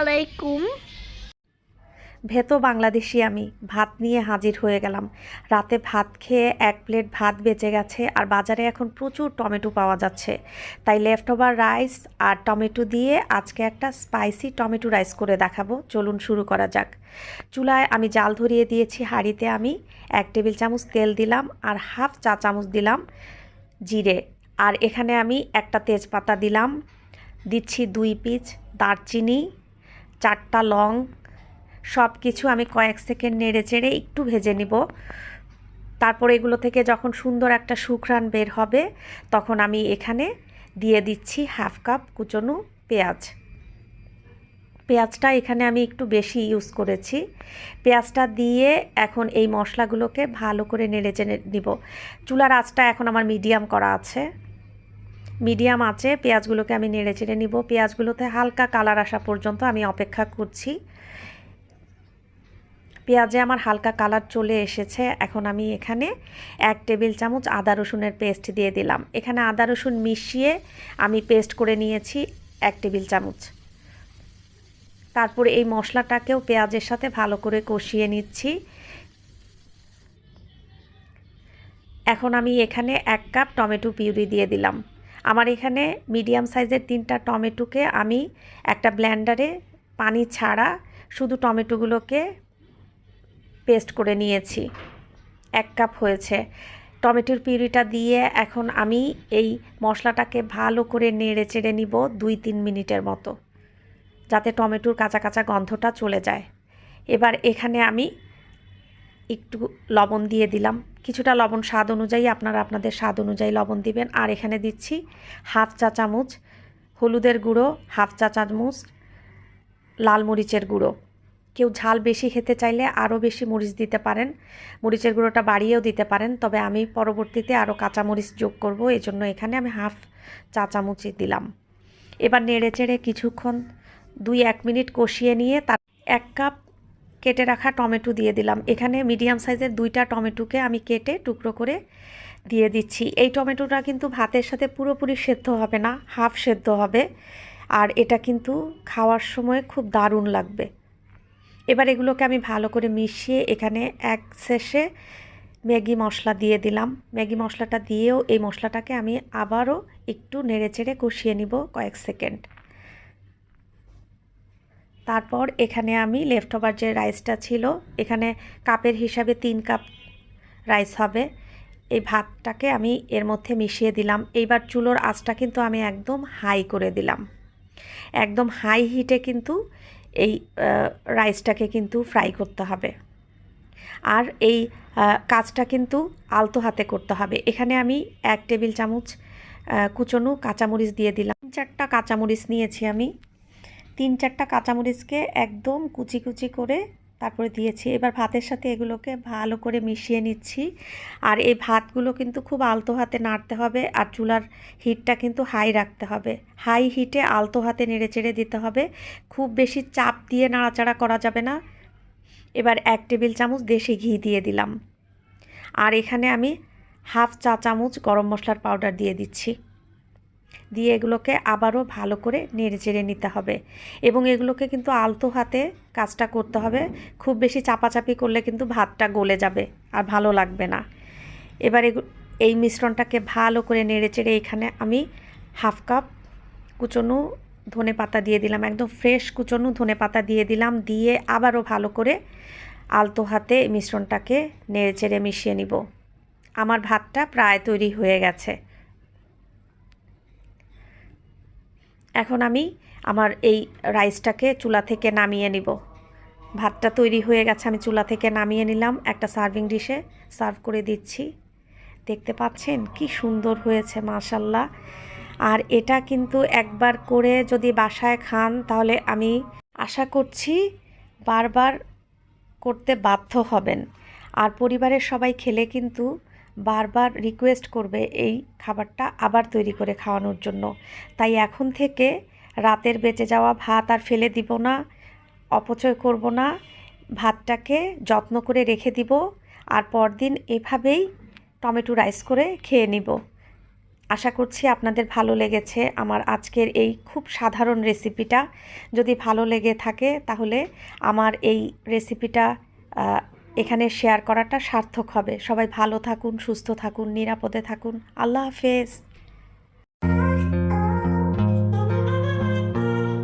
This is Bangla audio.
আলাইকুম। ভেতো বাংলাদেশি আমি, ভাত নিয়ে হাজির হয়ে গেলাম। রাতে ভাত খেয়ে এক প্লেট ভাত বেঁচে গেছে আর বাজারে এখন প্রচুর টমেটো পাওয়া যাচ্ছে। তাই লেফট ওভার রাইস আর টমেটো দিয়ে আজকে একটা স্পাইসি টমেটো রাইস করে দেখাবো। চলুন শুরু করা যাক। চুলায় আমি জাল ধরিয়ে দিয়েছি হাঁড়িতে আমি। এক টেবিল চামচ তেল দিলাম আর হাফ চা চামচ দিলাম জিরে। আর এখানে আমি একটা তেজপাতা দিলাম। দিচ্ছি দুই পিস দারচিনি চারটা লং, সব কিছু আমি কয়েক সেকেন্ড নেড়ে চেড়ে একটু ভেজে নিব। তারপর এগুলো থেকে যখন সুন্দর একটা সুঘ্রাণ বের হবে, তখন আমি এখানে দিয়ে দিচ্ছি হাফ কাপ কুচনো পেঁয়াজ। পেঁয়াজটা এখানে আমি একটু বেশি ইউজ করেছি। পেঁয়াজটা দিয়ে এখন এই মশলাগুলোকে ভালো করে নেড়ে চেড়ে নিব। চুলার আঁচটা এখন আমার মিডিয়াম করা আছে। মিডিয়াম আছে, পেঁয়াজগুলোকে আমি নেড়ে চেড়ে নিব। পেঁয়াজগুলোতে হালকা কালার আসা পর্যন্ত আমি অপেক্ষা করছি। পেঁয়াজে আমার হালকা কালার চলে এসেছে। এখন আমি এখানে এক টেবিল চামচ আদা রসুনের পেস্ট দিয়ে দিলাম। এখানে আদা রসুন মিশিয়ে আমি পেস্ট করে নিয়েছি এক টেবিল চামচ। তারপরে এই মশলাটাকেও পেঁয়াজের সাথে ভালো করে কষিয়ে নিচ্ছি। এখন আমি এখানে এক কাপ টমেটো পিউরি দিয়ে দিলাম। আমার এখানে মিডিয়াম সাইজের তিনটা টমেটোকে আমি একটা ব্ল্যান্ডারে পানি ছাড়া শুধু টমেটোগুলোকে পেস্ট করে নিয়েছি। এক কাপ হয়েছে। টমেটোর পিউরিটা দিয়ে এখন আমি এই মশলাটাকে ভালো করে নেড়ে চেড়ে নিব দুই তিন মিনিটের মতো, যাতে টমেটোর কাঁচা কাঁচা গন্ধটা চলে যায়। এবার এখানে আমি একটু লবণ দিয়ে দিলাম। কিছুটা লবণ স্বাদ অনুযায়ী আপনারা আপনাদের স্বাদ অনুযায়ী লবণ দিবেন। আর এখানে দিচ্ছি হাফ চা চামচ হলুদের গুঁড়ো, হাফ চা চামচ লাল মরিচের গুঁড়ো। কেউ ঝাল বেশি খেতে চাইলে আরও বেশি মরিচ দিতে পারেন। মরিচের গুঁড়োটা বাড়িয়েও দিতে পারেন, তবে আমি পরবর্তীতে আরও কাঁচা মরিচ যোগ করব। এই জন্য এখানে আমি হাফ চা চামচই দিলাম। এবার নেড়ে চেড়ে কিছুক্ষণ দুই এক মিনিট কষিয়ে নিয়ে তার এক কাপ কেটে রাখা টমেটো দিয়ে দিলাম। এখানে মিডিয়াম সাইজের দুইটা টমেটোকে আমি কেটে টুকরো করে দিয়ে দিচ্ছি। এই টমেটোটা কিন্তু ভাতের সাথে পুরোপুরি সেদ্ধ হবে না, হাফ সেদ্ধ হবে। আর এটা কিন্তু খাওয়ার সময় খুব দারুণ লাগবে। এবার এগুলোকে আমি ভালো করে মিশিয়ে এখানে এক শেষে ম্যাগি মশলা দিয়ে দিলাম। ম্যাগি মশলাটা দিয়েও এই মশলাটাকে আমি আবারও একটু নেড়ে চেড়ে কষিয়ে নিব কয়েক সেকেন্ড। তারপর এখানে আমি লেফট ওভার যে রাইসটা ছিল, এখানে কাপের হিসাবে তিন কাপ রাইস হবে। এই ভাতটাকে আমি এর মধ্যে মিশিয়ে দিলাম। এইবার চুলোর আঁচটা কিন্তু আমি একদম হাই করে দিলাম। একদম হাই হিটে কিন্তু এই রাইসটাকে কিন্তু ফ্রাই করতে হবে। আর এই কাজটা কিন্তু আলতো হাতে করতে হবে। এখানে আমি এক টেবিল চামচ কুচনো কাঁচামরিচ দিয়ে দিলাম। চারটা কাঁচামরিচ নিয়েছি আমি। তিন চারটা কাঁচামরিচকে একদম কুচি কুচি করে তারপরে দিয়েছি। এবার ভাতের সাথে এগুলোকে ভালো করে মিশিয়ে নিচ্ছি। আর এই ভাতগুলো কিন্তু খুব আলতো হাতে নাড়তে হবে আর চুলার হিটটা কিন্তু হাই রাখতে হবে। হাই হিটে আলতো হাতে নেড়ে চেড়ে দিতে হবে। খুব বেশি চাপ দিয়ে নাড়াচাড়া করা যাবে না। এবার এক টেবিল চামচ দেশি ঘি দিয়ে দিলাম। আর এখানে আমি হাফ চা চামচ গরম মশলার পাউডার দিয়ে দিচ্ছি। দিয়ে এগুলোকে আবারও ভালো করে নেড়ে চেড়ে নিতে হবে। এবং এগুলোকে কিন্তু আলতো হাতে কাজটা করতে হবে। খুব বেশি চাপাচাপি করলে কিন্তু ভাতটা গলে যাবে আর ভালো লাগবে না। এবার এই মিশ্রণটাকে ভালো করে নেড়ে চেড়ে এখানে আমি হাফ কাপ কুচনো ধনে পাতা দিয়ে দিলাম। একদম ফ্রেশ কুচনো ধনে পাতা দিয়ে দিলাম। দিয়ে আবারও ভালো করে আলতো হাতে মিশ্রণটাকে নেড়ে চেড়ে মিশিয়ে নিব। আমার ভাতটা প্রায় তৈরি হয়ে গেছে। এখন আমি আমার এই রাইসটাকে চুলা থেকে নামিয়ে নিব। ভাতটা তৈরি হয়ে গেছে, আমি চুলা থেকে নামিয়ে নিলাম। একটা সার্ভিং ডিশে সার্ভ করে দিচ্ছি। দেখতে পাচ্ছেন কি সুন্দর হয়েছে মাশাল্লাহ আর এটা কিন্তু একবার করে যদি বাসায় খান, তাহলে আমি আশা করছি বারবার করতে বাধ্য হবেন। আর পরিবারের সবাই খেলে কিন্তু বারবার রিকোয়েস্ট করবে এই খাবারটা আবার তৈরি করে খাওয়ানোর জন্য। তাই এখন থেকে রাতের বেঁচে যাওয়া ভাত আর ফেলে দিব না, অপচয় করব না, ভাতটাকে যত্ন করে রেখে দিব আর পরদিন এভাবেই টমেটো রাইস করে খেয়ে নিব। আশা করছি আপনাদের ভালো লেগেছে আমার আজকের এই খুব সাধারণ রেসিপিটা যদি ভালো লেগে থাকে তাহলে আমার এই রেসিপিটা এখানে শেয়ার করাটা সার্থক হবে। সবাই ভালো থাকুন সুস্থ থাকুন নিরাপদে থাকুন। আল্লাহ হাফেজ।